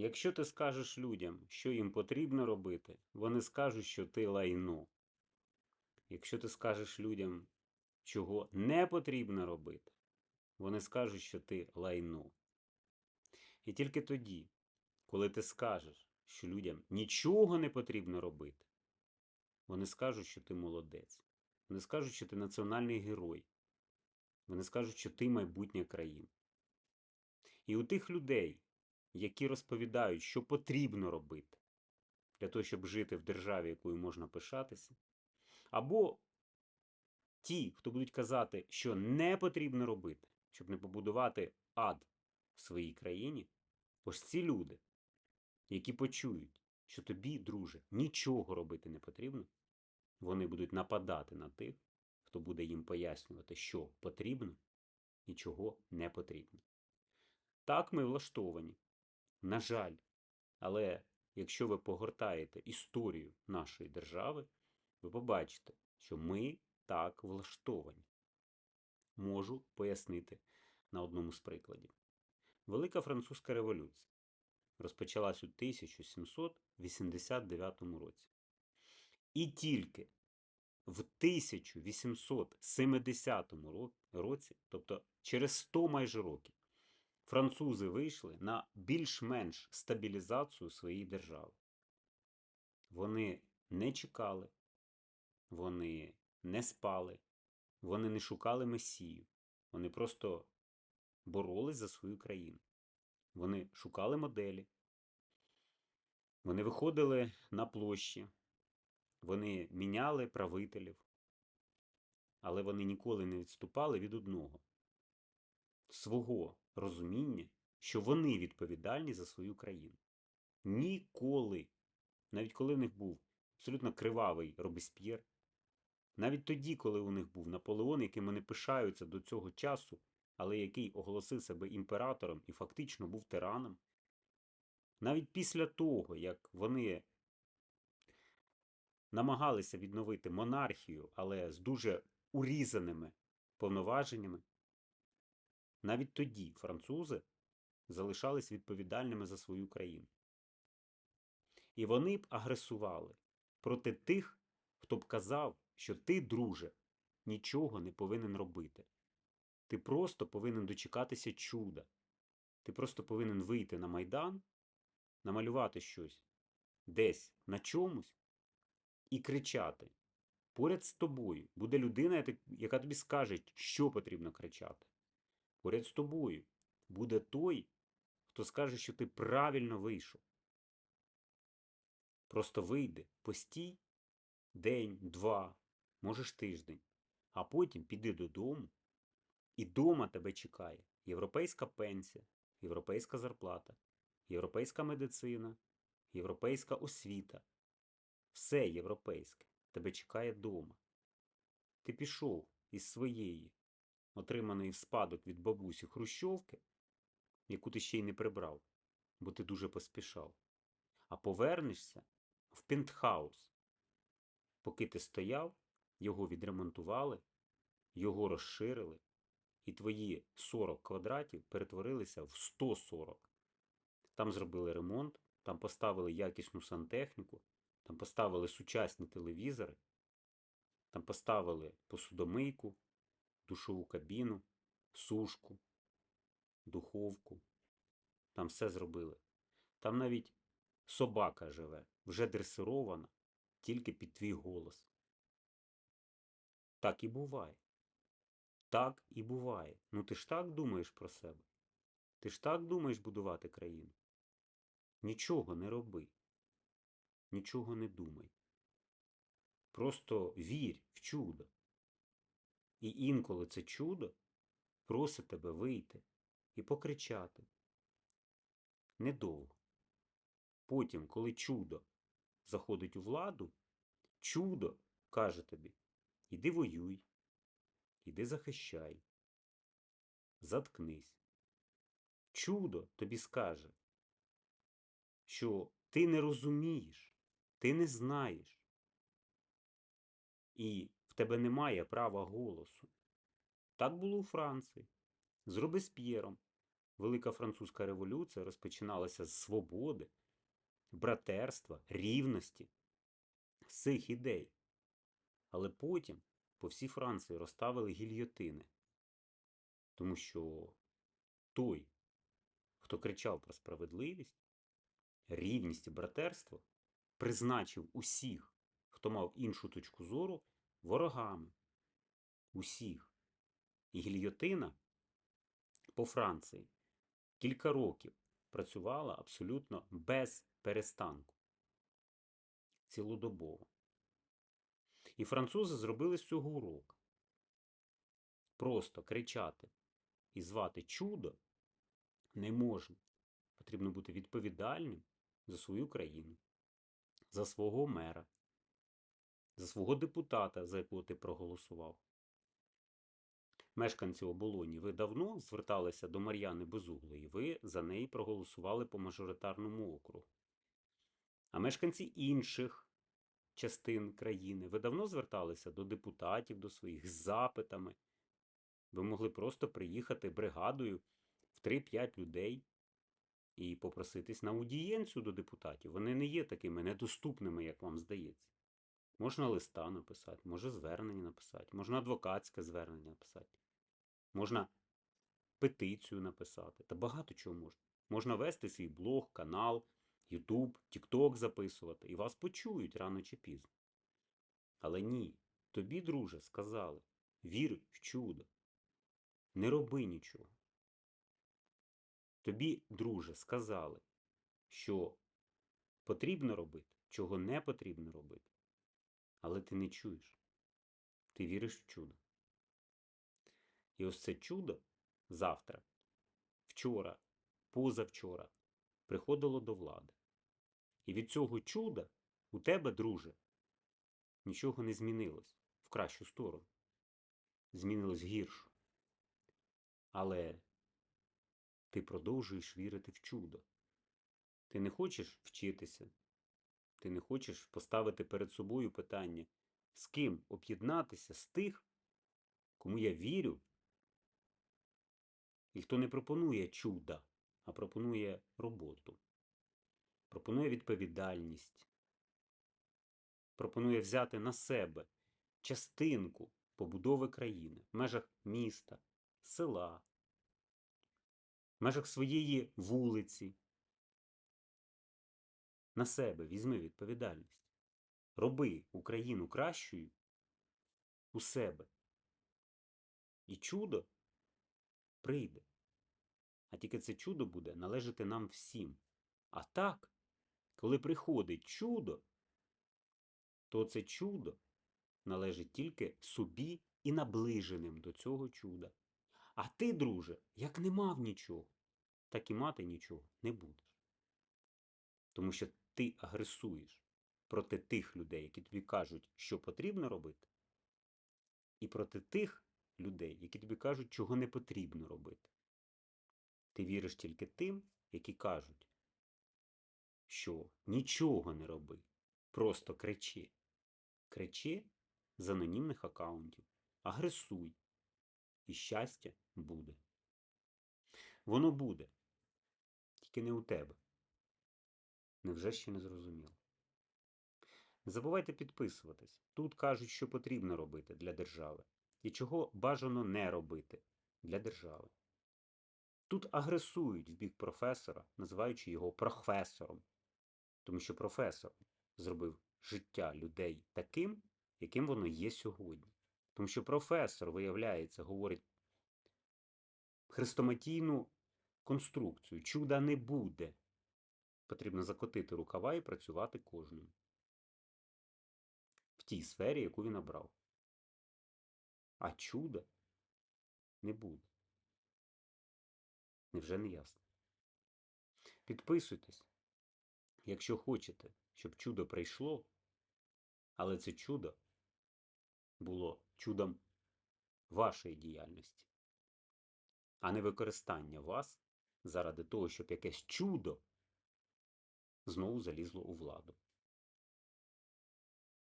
Якщо ти скажеш людям, що їм потрібно робити, вони скажуть, що ти лайно. Якщо ти скажеш людям, чого не потрібно робити, вони скажуть, що ти лайно. І тільки тоді, коли ти скажеш, що людям нічого не потрібно робити, вони скажуть, що ти молодець. Вони скажуть, що ти національний герой. Вони скажуть, що ти майбутнє країни. І у тих людей, які розповідають, що потрібно робити для того, щоб жити в державі, якою можна пишатися, або ті, хто будуть казати, що не потрібно робити, щоб не побудувати ад в своїй країні, ось ці люди, які почують, що тобі, друже, нічого робити не потрібно, вони будуть нападати на тих, хто буде їм пояснювати, що потрібно і чого не потрібно. Так ми влаштовані. На жаль, але якщо ви погортаєте історію нашої держави, ви побачите, що ми так влаштовані. Можу пояснити на одному з прикладів. Велика Французька революція розпочалась у 1789 році. І тільки в 1870 році, тобто через 100 майже років, французи вийшли на більш-менш стабілізацію своєї держави. Вони не чекали, вони не спали, вони не шукали месію, вони просто боролись за свою країну. Вони шукали моделі, вони виходили на площі, вони міняли правителів, але вони ніколи не відступали від одного свого розуміння, що вони відповідальні за свою країну. Ніколи, навіть коли в них був абсолютно кривавий Робесп'єр, навіть тоді, коли у них був Наполеон, яким вони пишаються до цього часу, але який оголосив себе імператором і фактично був тираном, навіть після того, як вони намагалися відновити монархію, але з дуже урізаними повноваженнями, навіть тоді французи залишались відповідальними за свою країну. І вони б агресували проти тих, хто б казав, що ти, друже, нічого не повинен робити. Ти просто повинен дочекатися чуда. Ти просто повинен вийти на майдан, намалювати щось десь на чомусь і кричати. Поряд з тобою буде людина, яка- тобі скаже, що потрібно кричати. Поряд з тобою буде той, хто скаже, що ти правильно вийшов. Просто вийди, постій день, два, можеш тиждень, а потім піди додому, і дома тебе чекає європейська пенсія, європейська зарплата, європейська медицина, європейська освіта. Все європейське тебе чекає дома. Ти пішов із своєї, отриманої в спадок від бабусі Хрущовки, яку ти ще й не прибрав, бо ти дуже поспішав, а повернешся в пентхаус. Поки ти стояв, його відремонтували, його розширили, і твої 40 квадратів перетворилися в 140. Там зробили ремонт, там поставили якісну сантехніку, там поставили сучасні телевізори, там поставили посудомийку, душову кабіну, сушку, духовку. Там все зробили. Там навіть собака живе, вже дресирована, тільки під твій голос. Так і буває. Так і буває. Ну ти ж так думаєш про себе. Ти ж так думаєш будувати країну. Нічого не роби. Нічого не думай. Просто вірь в чудо. І інколи це чудо просить тебе вийти і покричати. Недовго. Потім, коли чудо заходить у владу, чудо каже тобі: іди воюй, іди захищай, заткнись. Чудо тобі скаже, що ти не розумієш, ти не знаєш, і тебе немає права голосу. Так було у Франції з Робесп'єром. Велика Французька революція розпочиналася з свободи, братерства, рівності, з цих ідей. Але потім по всій Франції розставили гільйотини. Тому що той, хто кричав про справедливість, рівність і братерство, призначив усіх, хто мав іншу точку зору, ворогами. Усіх. І гільйотина по Франції кілька років працювала абсолютно без перестанку. Цілодобово. І французи зробили з цього урок. Просто кричати і звати чудо не можна. Потрібно бути відповідальним за свою країну, за свого мера, за свого депутата, за якого ти проголосував. Мешканці оболоні, ви давно зверталися до Мар'яни Безуглої, ви за неї проголосували по мажоритарному округу. А мешканці інших частин країни, ви давно зверталися до депутатів, до своїх з запитами. Ви могли просто приїхати бригадою в 3-5 людей і попроситись на аудієнцію до депутатів. Вони не є такими недоступними, як вам здається. Можна листа написати, може звернення написати, можна адвокатське звернення написати, можна петицію написати, та багато чого можна. Можна вести свій блог, канал, Ютуб, Тікток записувати, і вас почують рано чи пізно. Але ні, тобі, друже, сказали, вір в чудо, не роби нічого. Тобі, друже, сказали, що потрібно робити, чого не потрібно робити. Але ти не чуєш. Ти віриш в чудо. І ось це чудо завтра, вчора, позавчора приходило до влади. І від цього чуда у тебе, друже, нічого не змінилось в кращу сторону. Змінилось гіршу. Але ти продовжуєш вірити в чудо. Ти не хочеш вчитися, ти не хочеш поставити перед собою питання, з ким об'єднатися з тих, кому я вірю, і хто не пропонує чуда, а пропонує роботу, пропонує відповідальність, пропонує взяти на себе частинку побудови країни в межах міста, села, в межах своєї вулиці. На себе візьми відповідальність. Роби Україну кращою у себе. І чудо прийде. А тільки це чудо буде належати нам всім. А так, коли приходить чудо, то це чудо належить тільки собі і наближеним до цього чуда. А ти, друже, як не мав нічого, так і мати нічого не будеш. Тому що ти агресуєш проти тих людей, які тобі кажуть, що потрібно робити, і проти тих людей, які тобі кажуть, чого не потрібно робити. Ти віриш тільки тим, які кажуть, що нічого не роби, просто кричи. Кричи з анонімних акаунтів, агресуй, і щастя буде. Воно буде, тільки не у тебе. Невже ще не зрозуміло? Не забувайте підписуватись. Тут кажуть, що потрібно робити для держави, і чого бажано не робити для держави. Тут агресують в бік професора, називаючи його професором, тому що професор зробив життя людей таким, яким воно є сьогодні. Тому що професор, виявляється, говорить хрестоматійну конструкцію. Чуда не буде. Потрібно закотити рукава і працювати кожному в тій сфері, яку він обрав. А чуда не буде. Невже не ясно? Підписуйтесь, якщо хочете, щоб чудо прийшло, але це чудо було чудом вашої діяльності, а не використання вас заради того, щоб якесь чудо знову залізло у владу.